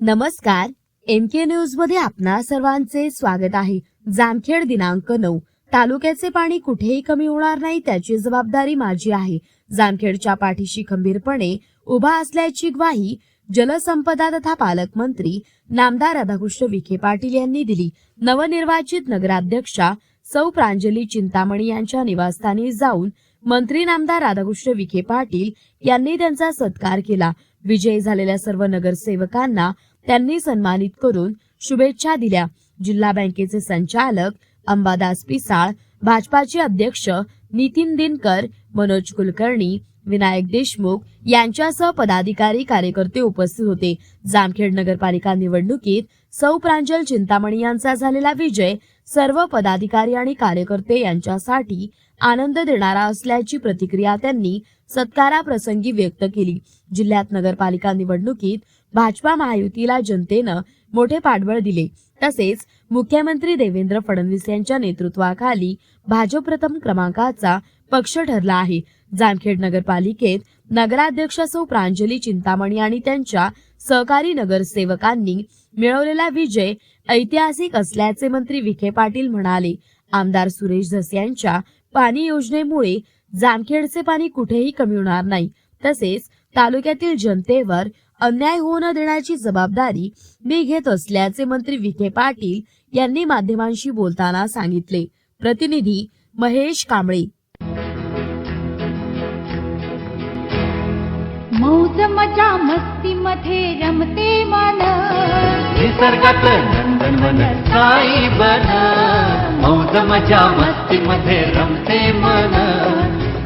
नमस्कार एम के न्यूजमध्ये आपणा सर्वांचे स्वागत आहे. जामखेड दिनांक नऊ. तालुक्याचे पाणी कुठेही कमी होणार नाही त्याची जबाबदारी माझी आहे. जामखेडच्या पाठीशी खंबीरपणे उभा असल्याची ग्वाही जलसंपदा तथा पालकमंत्री नामदार राधाकृष्ण विखे पाटील यांनी दिली. नवनिर्वाचित नगराध्यक्षा सौ प्रांजली चिंतामणी यांच्या निवासस्थानी जाऊन मंत्री नामदार राधाकृष्ण विखे पाटील यांनी त्यांचा सत्कार केला. विजयी झालेल्या सर्व नगरसेवकांना त्यांनी सन्मानित करून शुभेच्छा दिल्या. जिल्हा बँकेचे संचालक अंबादास पिसाळ भाजपाचे अध्यक्ष नितीन दिनकर मनोज कुलकर्णी विनायक देशमुख यांच्यासह पदाधिकारी कार्यकर्ते उपस्थित होते. जामखेड नगरपालिका निवडणुकीत सौ प्रांजल चिंतामणी यांचा झालेला विजय सर्व पदाधिकारी आणि कार्यकर्ते यांच्यासाठी आनंद देणारा असल्याची प्रतिक्रिया त्यांनी सत्काराप्रसंगी व्यक्त केली. जिल्ह्यात नगरपालिका निवडणुकीत भाजपा महायुतीला जनतेनं मोठे पाठबळ दिले. तसेच मुख्यमंत्री देवेंद्र फडणवीस यांच्या नेतृत्वाखाली भाजप प्रथम क्रमांकाचा पक्ष ठरला आहे. जामखेड नगरपालिकेत नगराध्यक्ष सौ प्रांजली चिंतामणी आणि त्यांच्या सहकारी नगरसेवकांनी मिळवलेला विजय ऐतिहासिक असल्याचे मंत्री विखे पाटील म्हणाले. आमदार सुरेश धस यांच्या पाणी योजनेमुळे जामखेडचे पाणी कुठेही कमी होणार नाही. तसेच तालुक्यातील जनतेवर अन्याय होऊ न देण्याची जबाबदारी मी घेत असल्याचे मंत्री विखे पाटील यांनी माध्यमांशी बोलताना सांगितले. प्रतिनिधी महेश कांबळे. मौज मजा मस्ती मध्ये रमते मन. निसर्गात नंदनवन साई बन. मौज मजा मस्ती मध्ये रमते मन.